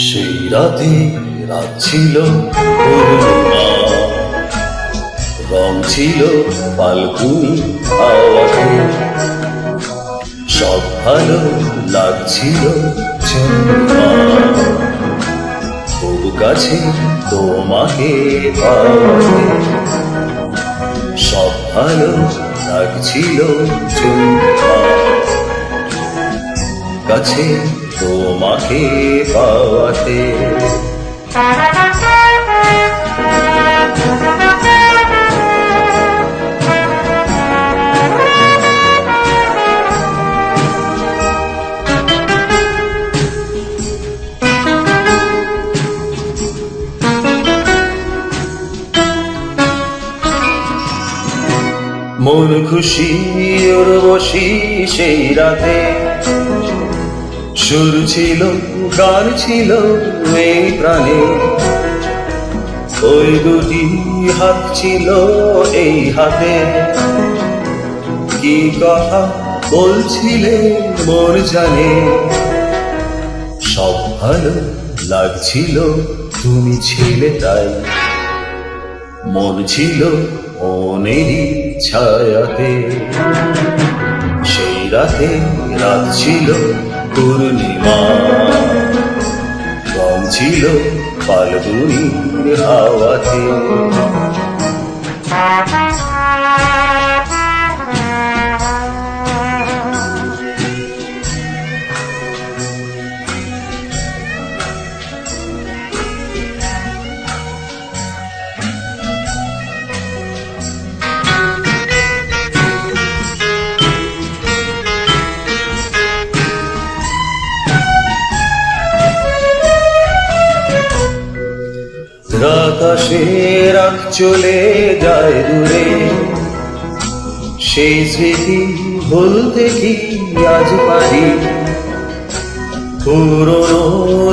সেই রাতে রাত ছিল পূর্ণিমা। রং ছিল ফাল্গুনি সব ভালো লাগছিল খুব কাছে তোমাকে সব ভালো লাগছিল কাছে তোমাকে পাওয়াতে। মন খুশি, ওর বসি সেই রাতে। সুর ছিল, গান ছিল এই প্রাণে। ওই দুটি হাত ছিল এই হাতে। কি কথা বলছিলে মন জানে। সব ভালো লাগছিল, তুমি ছিলে তাই। মন ছিল মনেরই ছায়াতে সেই রাতে রাত ছিল পূর্ণিমা। রং ছিল ফাল্গুনির হাওয়াতে। রাত চলে যায় দূরে। সেই স্মৃতি ভুলতে কি আজ পারি? পুরনো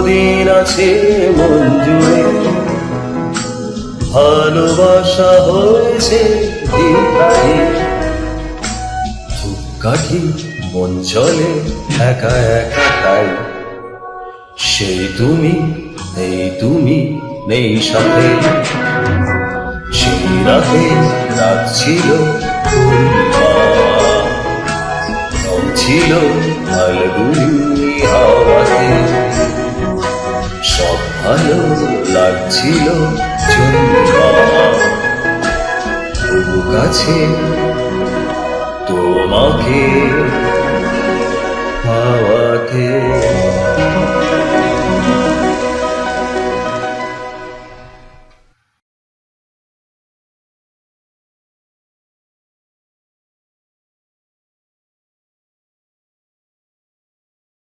দিন আছে মন জুড়ে। ভালোবাসা হয়েছে দীর্ঘায়ী কাঠি মন চলে একা একা তাই। সেই তুমি, এই তুমি নেই সাথে। সেই রাতে রাত ছিল ফাল্গুনি হাওয়াতে। সব ভালো লাগছিল কাছে তোমাকে পাওয়াতে